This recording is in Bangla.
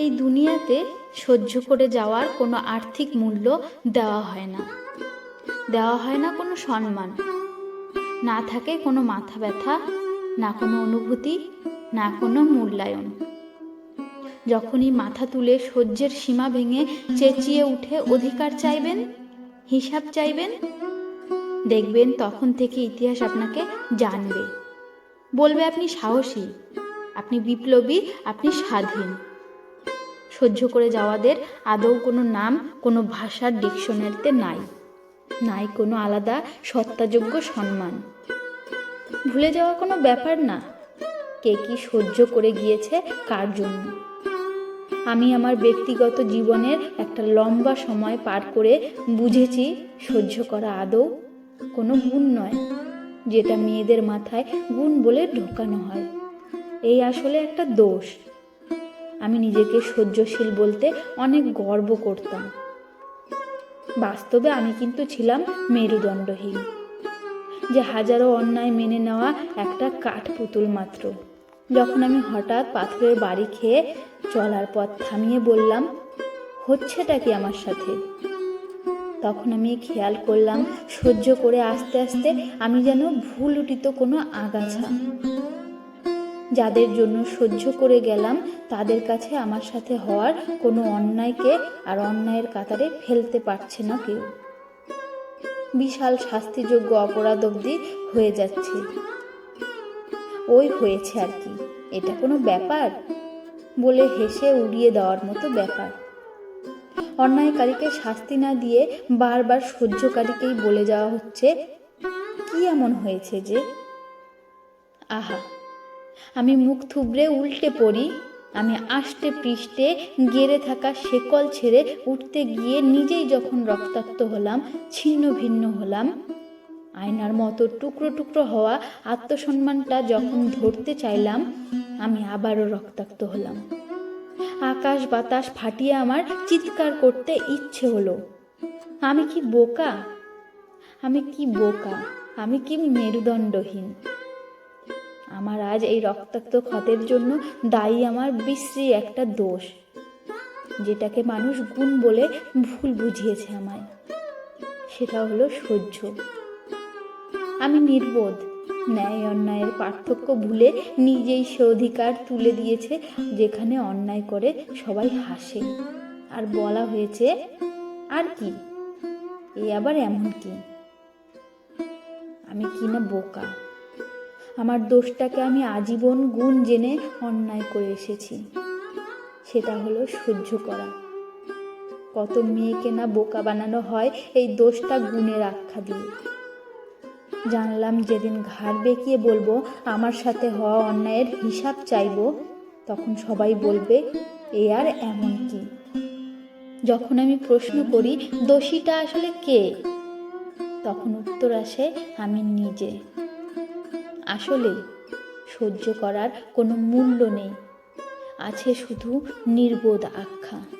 এই দুনিয়াতে সহ্য করে যাওয়ার কোনো আর্থিক মূল্য দেওয়া হয় না। দেওয়া হয় না কোনো সম্মান। না থাকে কোনো মাথা ব্যথা, না কোনো অনুভূতি, না কোনো মূল্যায়ন। যখনই মাথা তুলে সহ্যের সীমা ভেঙে চেঁচিয়ে উঠে অধিকার চাইবেন, হিসাব চাইবেন, দেখবেন তখন থেকে ইতিহাস আপনাকে জানবে। বলবে আপনি সাহসী, আপনি বিপ্লবী, আপনি স্বাধীন। সহ্য করে যাওয়াদের আদৌ কোনো নাম, কোনো ভাষার ডিকশনারিতে নাই। নাই কোনো আলাদা সত্তাযোগ্য সম্মান। ভুলে যাওয়া কোনো ব্যাপার না। কে কি সহ্য করে গিয়েছে কার জন্য? আমি আমার ব্যক্তিগত জীবনের একটা লম্বা সময় পার করে বুঝেছি সহ্য করা আদৌ কোনো গুণ নয়। যেটা মেয়েদের মাথায় গুণ বলে ঢোকানো হয়। এই আসলে একটা দোষ। আমি নিজেকে সহ্যশীল বলতে অনেক গর্ব করতাম। বাস্তবে আমি কিন্তু ছিলাম মেরুদণ্ডহীন। যে হাজারো অন্যায় মেনে নেওয়া একটা কাঠ পুতুল মাত্র। যখন আমি হঠাৎ পাথরের বাড়ি খেয়ে চলার পথ থামিয়ে বললাম, হচ্ছেটা কি আমার সাথে? তখন আমি খেয়াল করলাম, সহ্য করে আস্তে আস্তে আমি যেন ভুল উঠিত কোনো আগাছা। যাদের জন্য সহ্য করে গেলাম, তাদের কাছে আমার সাথে হওয়ার কোনো অন্যায়কে আর অন্যায়ের কাতারে ফেলতে পারছে না কেউ। বিশাল শাস্তিযোগ্য অপরাধ অবধি হয়ে যাচ্ছে। ওই হয়েছে আর কি। এটা কোনো ব্যাপার? বলে হেসে উড়িয়ে দেওয়ার মতো ব্যাপার। অন্যায়কারীকে শাস্তি না দিয়ে বারবার সহ্যকারীকেই বলে যাওয়া হচ্ছে, কি এমন হয়েছে যে? আহা! আমি মুখ থুবড়ে উল্টে পড়ি। আমি আষ্টে পৃষ্ঠে গেড়ে থাকা শেকল ছেড়ে উঠতে গিয়ে নিজেই যখন রক্তাক্ত হলাম, ছিন্ন ভিন্ন হলাম। আয়নার মতো টুকরো টুকরো হওয়া আত্মসম্মানটা যখন ধরতে চাইলাম, আমি আবারও রক্তাক্ত হলাম। আকাশ বাতাস ফাটিয়ে আমার চিৎকার করতে ইচ্ছে হলো, আমি কি বোকা? আমি কি বোকা? আমি কি মেরুদণ্ডহীন? আমার আজ এই রক্তাক্ত ক্ষতের জন্য দায়ী আমার বিশ্রী একটা দোষ, যেটাকে মানুষ গুণ বলে ভুল বুঝিয়েছে আমায়। সেটা হলো সহ্য। আমি নির্বোধ, ন্যায় অন্যায়ের পার্থক্য ভুলে নিজেই সে অধিকার তুলে দিয়েছে, যেখানে অন্যায় করে সবাই হাসে। আর বলা হয়েছে, আর কি? এ আবার এমন কি? আমি কি না বোকা? আমার দোষটাকে আমি আজীবন গুণ জেনে অন্যায় করে এসেছি। সেটা হলো সহ্য করা। কত মেয়েকে না বোকা বানানো হয় এই দোষটা গুণের আখ্যা দিয়ে। জানলাম যেদিন ঘাড় বেঁকিয়ে বলব, আমার সাথে হওয়া অন্যায়ের হিসাব চাইব, তখন সবাই বলবে, এ আর এমন কি? যখন আমি প্রশ্ন করি, দোষীটা আসলে কে? তখন উত্তর আসে, আমি নিজে। আসলে সহ্য করার কোনো মূল্য নেই। আছে শুধু নির্বোধ আখ্যা।